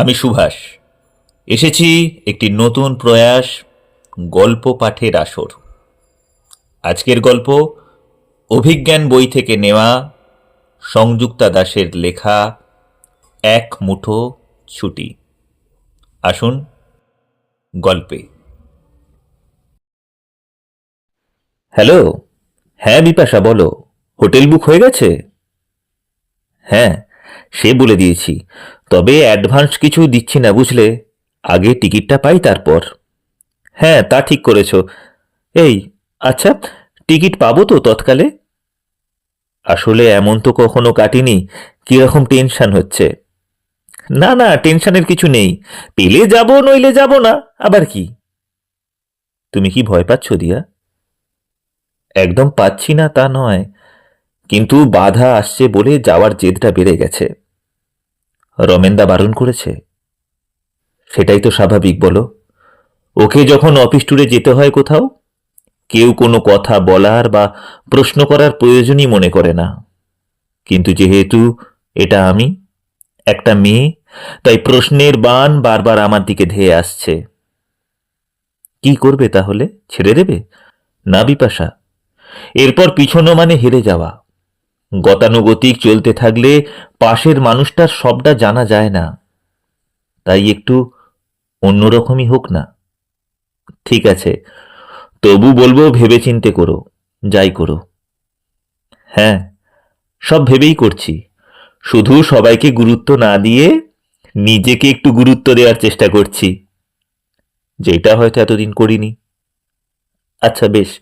আমি সুভাষ। এসেছি একটি নতুন প্রয়াস গল্প পাঠের আসর। আজকের গল্প অভিজ্ঞান বই থেকে নেওয়া সংযুক্তা দাসের লেখা এক মুঠো ছুটি। আসুন গল্পে। হ্যালো? হ্যাঁ বিপাশা, বলো। হোটেল বুক হয়ে গেছে? হ্যাঁ সে বলে দিয়েছি। তবে অ্যাডভান্স কিছু দিচ্ছি না, বুঝলে? আগে টিকিটটা পাই তারপর। হ্যাঁ তা ঠিক করেছ। এই আচ্ছা টিকিট পাবো তো তৎকালে? আসলে এমন তো কখনো কাটিনি, কীরকম টেনশন হচ্ছে। না না টেনশনের কিছু নেই। পেলে যাব, নইলে যাব না, আবার কি? তুমি কি ভয় পাচ্ছ, দিয়া? একদম পাচ্ছি না তা নয়, কিন্তু বাধা আসছে বলে যাওয়ার জেদটা বেড়ে গেছে। রমেনদা বারণ করেছে। সেটাই তো স্বাভাবিক, বলো। ওকে যখন অফিস ট্যুরে যেতে হয় কোথাও, কেউ কোনো কথা বলার বা প্রশ্ন করার প্রয়োজনই মনে করে না। কিন্তু যেহেতু এটা আমি, একটা মেয়ে, তাই প্রশ্নের বান বারবার আমার দিকে ধেয়ে আসছে। কি করবে তাহলে? ছেড়ে দেবে? না, বিপাশা। এরপর পিছনো মানে হেরে যাওয়া। গতানুগতিক চলতে থাকলে পাশের মানুষটার সবটা জানা যায় না। তাই একটু অন্যরকমই হোক না। ঠিক আছে, তবু বলব ভেবেচিন্তে করো, যাই করো। হ্যাঁ সব ভেবেই করছি। শুধু সবাইকে গুরুত্ব না দিয়ে নিজেকে একটু গুরুত্ব দেওয়ার চেষ্টা করছি। যেটা হয়তো এতদিন করিনি। আচ্ছা বেশ।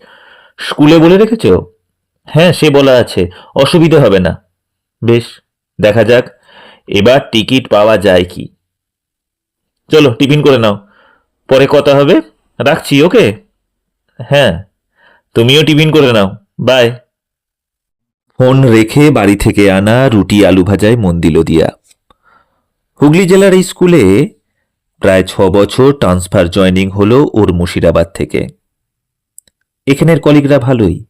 স্কুলে বলে রেখেছ? হ্যাঁ সে বলা আছে। অসুবিধে হবে না। বেশ, দেখা যাক। এবার টিকিট পাওয়া যায় কি? চলো, টিফিন করে নাও। পরে কথা হবে। রাখছি, ওকে? হ্যাঁ তুমিও টিফিন করে নাও। বাই। ফোন রেখে বাড়ি থেকে আনা রুটি আলু ভাজায় মন দিল দিয়া। হুগলি জেলার এই স্কুলে প্রায় ছ বছর ট্রান্সফার জয়নিং হলো ওর মুর্শিদাবাদ থেকে। এখানের কলিগরা ভালোই।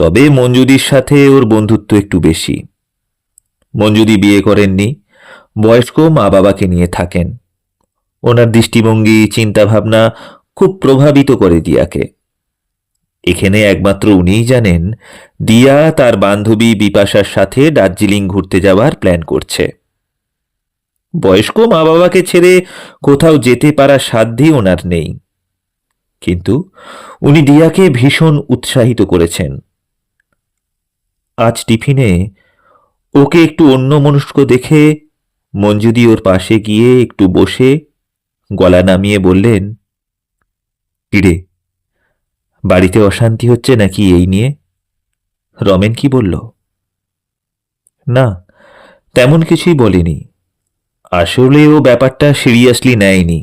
তবে মঞ্জুদির সাথে ওর বন্ধুত্ব একটু বেশি। মঞ্জুদি বিয়ে করেননি, বয়স্ক মা বাবাকে নিয়ে থাকেন। ওনার দৃষ্টিভঙ্গি, চিন্তাভাবনা খুব প্রভাবিত করে দিয়াকে। এখানে একমাত্র উনিই জানেন, দিয়া তার বান্ধবী বিপাশার সাথে দার্জিলিং ঘুরতে যাওয়ার প্ল্যান করছে। বয়স্ক মা বাবাকে ছেড়ে কোথাও যেতে পারার সাধ্যই ওনার নেই। কিন্তু উনি দিয়াকে ভীষণ উৎসাহিত করেছেন। আজ টিফিনে ওকে একটু অন্য মনস্ক দেখে মঞ্জুদি ওর পাশে গিয়ে একটু বসে গলা নামিয়ে বললেন, কিরে, বাড়িতে অশান্তি হচ্ছে নাকি এই নিয়ে? রমেন কি বলল? না, তেমন কিছুই বলেনি। আসলে ও ব্যাপারটা সিরিয়াসলি নেয়নি।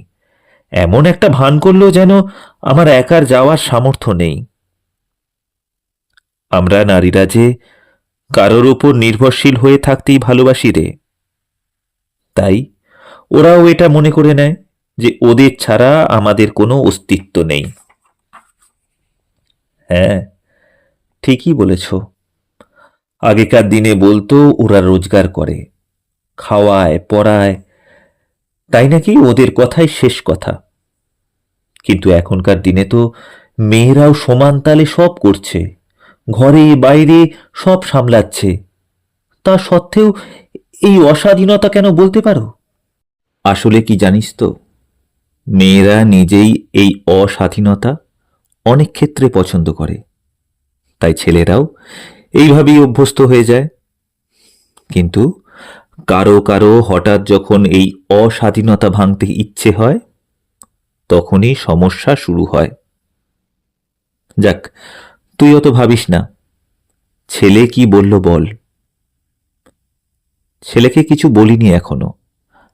এমন একটা ভান করল যেন আমার একার যাওয়ার সামর্থ্য নেই। আমরা নারীরা যে কারোর ওপর নির্ভরশীল হয়ে থাকতেই ভালোবাসি রে। তাই ওরাও এটা মনে করে নেয় যে ওদের ছাড়া আমাদের কোনো অস্তিত্ব নেই। হ্যাঁ ঠিকই বলেছ। আগেকার দিনে বলতো ওরা রোজগার করে, খাওয়ায়, পড়ায়, তাই নাকি ওদের কথাই শেষ কথা? কিন্তু এখনকার দিনে তো মেয়েরাও সমান তালে সব করছে। ঘরে বাইরে সব সামলাচ্ছে। তা সত্ত্বেও এই অস্বাধীনতা কেন বলতে পারো? আসলে কি জানিস তো, মেয়েরা নিজেই এই অস্বাধীনতা অনেক ক্ষেত্রে পছন্দ করে। তাই ছেলেরাও এইভাবেই অভ্যস্ত হয়ে যায়। কিন্তু কারও কারও হঠাৎ যখন এই অস্বাধীনতা ভাঙতে ইচ্ছে হয়, তখনই সমস্যা শুরু হয়। যাক তুই অত ভাবিস না। ছেলে কি বলল বল। ছেলেকে কিছু বলিনি এখনও।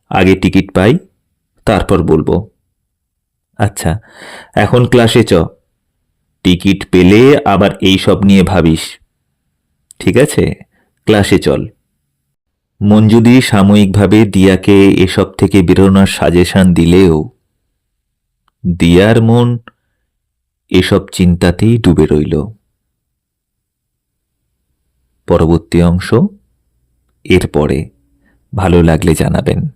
আগে টিকিট পাই, তারপর বলব। আচ্ছা এখন ক্লাসে চ। টিকিট পেলে আবার এই সব নিয়ে ভাবিস। ঠিক আছে? ক্লাসে চল। মঞ্জুদি সাময়িকভাবে দিয়াকে এসব থেকে বেরোনোর সাজেশন দিলেও, দিয়ার মন এসব চিন্তাতেই ডুবে রইল। পরবর্তী অংশ এরপরে। ভালো লাগলে জানাবেন।